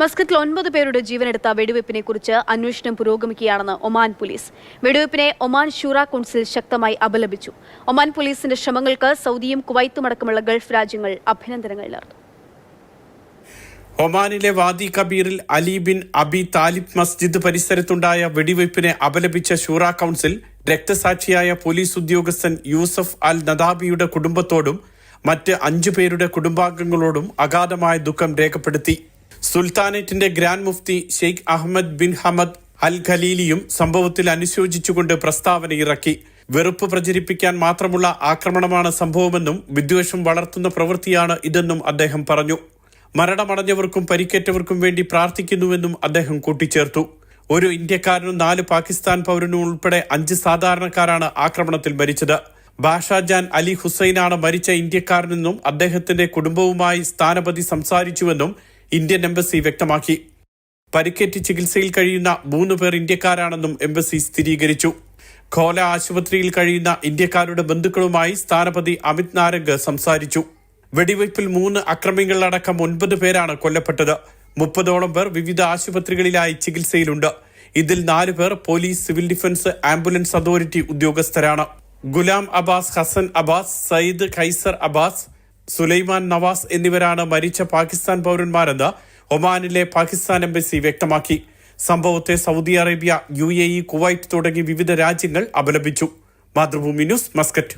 മസ്കത്തിൽ ഒൻപത് പേരുടെ ജീവനെടുത്ത വെടിവയ്പ്പിനെ കുറിച്ച് അന്വേഷണം പുരോഗമിക്കുകയാണെന്ന് ഒമാൻ പോലീസ്. വെടിവയ്പ്പിനെ ഒമാൻ ഷൂറ കൗൺസിൽ ശക്തമായി അപലപിച്ചു. ഒമാൻ പോലീസിന്റെ ശ്രമങ്ങൾക്ക് സൗദിയും കുവൈത്തും അടക്കമുള്ള ഗൾഫ് രാജ്യങ്ങൾ അഭിനന്ദനങ്ങൾ നേർന്നു. ഒമാനിലെ വാദി കബീറിൽ Ali bin Abi Talib Masjid പരിസരത്തുണ്ടായ വെടിവയ്പ്പിനെ അപലപിച്ച ഷൂറ കൗൺസിൽ രക്തസാക്ഷിയായ പോലീസ് ഉദ്യോഗസ്ഥൻ യൂസഫ് അൽ നദാബിയുടെ കുടുംബത്തോടും മറ്റ് അഞ്ചു പേരുടെ കുടുംബാംഗങ്ങളോടും അഗാധമായ ദുഃഖം രേഖപ്പെടുത്തി. സുൽത്താനേറ്റിന്റെ grand Mufti Sheikh Ahmed bin Hamad al ഖലീലിയും സംഭവത്തിൽ അനുശോചിച്ചുകൊണ്ട് പ്രസ്താവന ഇറക്കി. വെറുപ്പ് പ്രചരിപ്പിക്കാൻ മാത്രമുള്ള ആക്രമണമാണ് സംഭവമെന്നും വിദ്വേഷം വളർത്തുന്ന പ്രവൃത്തിയാണ് ഇതെന്നും അദ്ദേഹം പറഞ്ഞു. മരണമടഞ്ഞവർക്കും പരിക്കേറ്റവർക്കും വേണ്ടി പ്രാർത്ഥിക്കുന്നുവെന്നും അദ്ദേഹം കൂട്ടിച്ചേർത്തു. ഒരു ഇന്ത്യക്കാരനും നാല് പാകിസ്ഥാൻ പൗരനും ഉൾപ്പെടെ അഞ്ച് സാധാരണക്കാരാണ് ആക്രമണത്തിൽ മരിച്ചത്. ബാഷാജാൻ അലി ഹുസൈനാണ് മരിച്ച ഇന്ത്യക്കാരനെന്നും അദ്ദേഹത്തിന്റെ കുടുംബവുമായി സ്ഥാനപതി സംസാരിച്ചുവെന്നും ഇന്ത്യൻ എംബസി വ്യക്തമാക്കി. പരിക്കേറ്റ് ചികിത്സയിൽ കഴിയുന്ന മൂന്ന് പേർ ഇന്ത്യക്കാരാണെന്നും എംബസി സ്ഥിരീകരിച്ചു. ഖോല ആശുപത്രിയിൽ കഴിയുന്ന ഇന്ത്യക്കാരുടെ ബന്ധുക്കളുമായി സ്ഥാനപതി അമിത് നാരംഗ് സംസാരിച്ചു. വെടിവയ്പിൽ മൂന്ന് അക്രമികളടക്കം ഒൻപത് പേരാണ് കൊല്ലപ്പെട്ടത്. മുപ്പതോളം പേർ വിവിധ ആശുപത്രികളിലായി ചികിത്സയിലുണ്ട്. ഇതിൽ നാല് പേർ police civil defence ambulance authority ഉദ്യോഗസ്ഥരാണ്. ഗുലാം അബ്ബാസ് ഹസൻ അബ്ബാസ് സയ്യിദ് ഖൈസർ അബ്ബാസ് സുലൈമാൻ നവാസ് എന്നിവരാണ് മരിച്ച പാകിസ്ഥാൻ പൗരന്മാരെന്ന് ഒമാനിലെ പാകിസ്ഥാൻ എംബസി വ്യക്തമാക്കി. സംഭവത്തെ Saudi Arabia U A E Kuwait തുടങ്ങി വിവിധ രാജ്യങ്ങൾ അപലപിച്ചു. Mathrubhumi news Muscat.